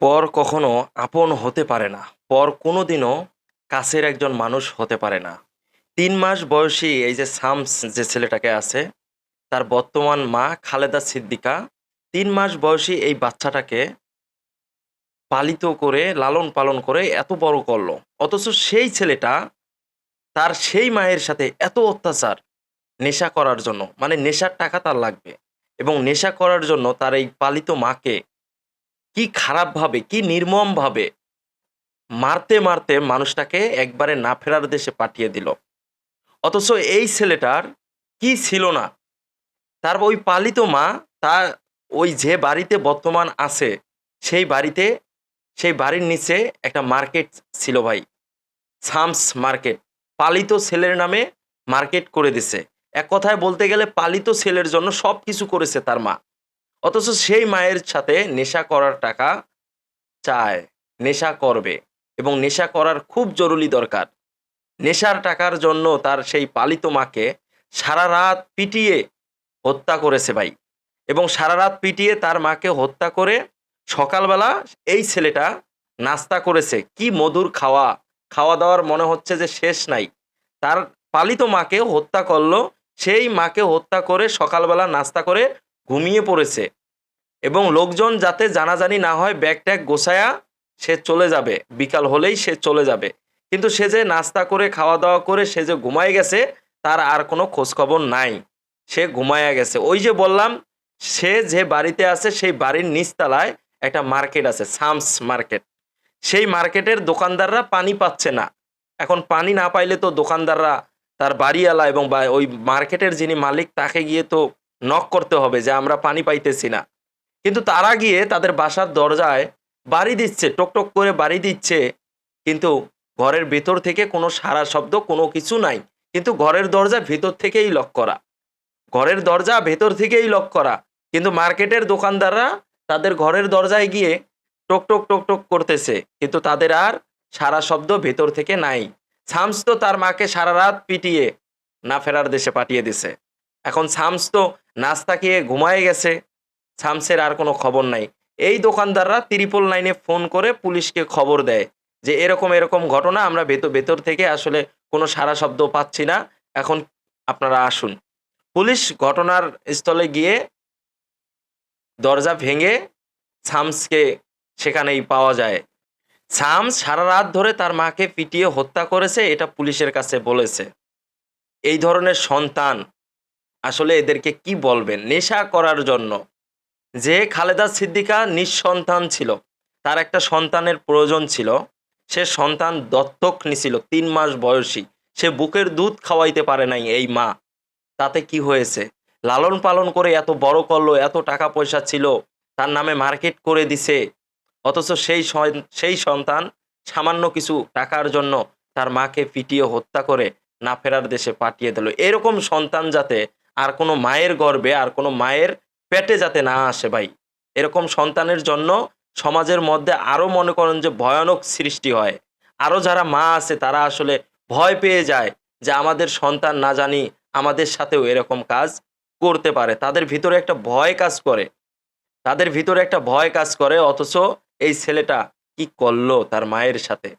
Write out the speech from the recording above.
পর কখনো আপন হতে পারে না। পর কোনোদিনও কাছের একজন মানুষ হতে পারে না। তিন মাস বয়সী এই যে সামস যে ছেলেটাকে আছে, তার বর্তমান মা খালেদা সিদ্দিকা তিন মাস বয়সী এই বাচ্চাটাকে পালিত করে, লালন পালন করে এত বড় করল। অথচ সেই ছেলেটা তার সেই মায়ের সাথে এত অত্যাচার, নেশা করার জন্য মানে নেশার টাকা তার লাগবে। এবং নেশা করার জন্য তার এই পালিত মাকে কি খারাপভাবে কি নির্মমভাবে মারতে মারতে মানুষটাকে একবারে না ফেরার দেশে পাঠিয়ে দিল। অথচ এই ছেলেটার কি ছিল না? তার ওই পালিত মা, তার ওই যে বাড়িতে বর্তমান আছে, সেই বাড়িতে, সেই বাড়ির নিচে একটা মার্কেট ছিল ভাই। সামস মার্কেট। পালিত ছেলের নামে মার্কেট করে দিছে। এক কথায় বলতে গেলে পালিত ছেলের জন্য সব কিছু করেছে তার মা। অথচ সেই মায়ের সাথে নেশা করার টাকা চায়, নেশা করবে এবং নেশা করার খুব জরুরি দরকার। নেশার টাকার জন্য তার সেই পালিত মাকে সারা রাত পিটিয়ে হত্যা করেছে ভাই এবং সারা রাত পিটিয়ে তার মাকে হত্যা করে সকালবেলা এই ছেলেটা নাস্তা করেছে। কি মধুর খাওয়া। খাওয়া দাওয়ার মনে হচ্ছে যে শেষ নাই। তার পালিত মাকে হত্যা করল, সেই মাকে হত্যা করে সকালবেলা নাস্তা করে ঘুমিয়ে পড়েছে। এবং লোকজন যাতে জানাজানি না হয়, ব্যাগ ট্যাগ গোছায়া সে চলে যাবে। বিকাল হলেই সে চলে যাবে। কিন্তু সে যে নাস্তা করে খাওয়া দাওয়া করে সে যে ঘুমায় গেছে, তার আর কোনো খোঁজখবর নাই। সে ঘুমায়া গেছে। ওই যে বললাম, সে যে বাড়িতে আছে, সেই বাড়ির নিচতলায় একটা মার্কেট আছে, সামস মার্কেট। সেই মার্কেটের দোকানদাররা পানি পাচ্ছে না। এখন পানি না পাইলে তো দোকানদাররা, তার বাড়িওয়ালা এবং ওই মার্কেটের যিনি মালিক, তাকে গিয়ে তো নক করতে হবে যে আমরা পানি পাইতেছি না। কিন্তু তারা গিয়ে তাদের বাসার দরজায় বাড়ি দিচ্ছে টকটক করে বাড়ি দিচ্ছে। কিন্তু ঘরের ভেতর থেকে কোনো সারা শব্দ, কোনো কিছু নাই। কিন্তু ঘরের দরজা ভেতর থেকেই লক করা। ঘরের দরজা ভেতর থেকেই লক করা। কিন্তু মার্কেটের দোকানদাররা তাদের ঘরের দরজায় গিয়ে টক টক টক টক করতেছে। কিন্তু তাদের আর সারা শব্দ ভেতর থেকে নাই। শামস তো তার মাকে সারা রাত পিটিয়ে না ফেরার দেশে পাঠিয়ে দিছে। এখন শামস তো নাস্তা খেয়ে ঘুমায় গেছে। শামসের আর কোনো খবর নাই। এই দোকানদাররা ত্রিপল লাইনে ফোন করে পুলিশকে খবর দেয় যে এরকম এরকম ঘটনা আমরা ভেতর ভেতর থেকে আসলে কোনো সারা শব্দ পাচ্ছি না। এখন আপনারা আসুন। পুলিশ ঘটনার স্থলে গিয়ে দরজা ভেঙে শামসকে সেখানেই পাওয়া যায়। শামস সারা রাত ধরে তার মাকে পিটিয়ে হত্যা করেছে, এটা পুলিশের কাছে বলেছে। এই ধরনের সন্তান আসলে এদেরকে কি বলবেন? নেশা করার জন্য। যে খালেদা সিদ্দিকা নিঃসন্তান ছিল, তার একটা সন্তানের প্রয়োজন ছিল। সে সন্তান দত্তক নিছিল, তিন মাস বয়সী। সে বুকের দুধ খাওয়াইতে পারে নাই এই মা। তাতে কি হয়েছে? লালন পালন করে এত বড় করল, এত টাকা পয়সা ছিল, তার নামে মার্কেট করে দিছে। অথচ সেই সেই সন্তান সামান্য কিছু টাকার জন্য তার মাকে পিটিয়ে হত্যা করে না ফেরার দেশে পাঠিয়ে দিল। এরকম সন্তান যাতে আর কোনো মায়ের গর্বে আর কোনো মায়ের পেটে যাতে না আসে ভাই। এরকম সন্তানের জন্য সমাজের মধ্যে আরও মনে করেন যে ভয়ানক সৃষ্টি হয়। আরও যারা মা আছে তারা আসলে ভয় পেয়ে যায় যে আমাদের সন্তান না জানি আমাদের সাথেও এরকম কাজ করতে পারে। তাদের ভিতরে একটা ভয় কাজ করে। তাদের ভিতরে একটা ভয় কাজ করে, অথচ এই ছেলেটা কি করল তার মায়ের সাথে?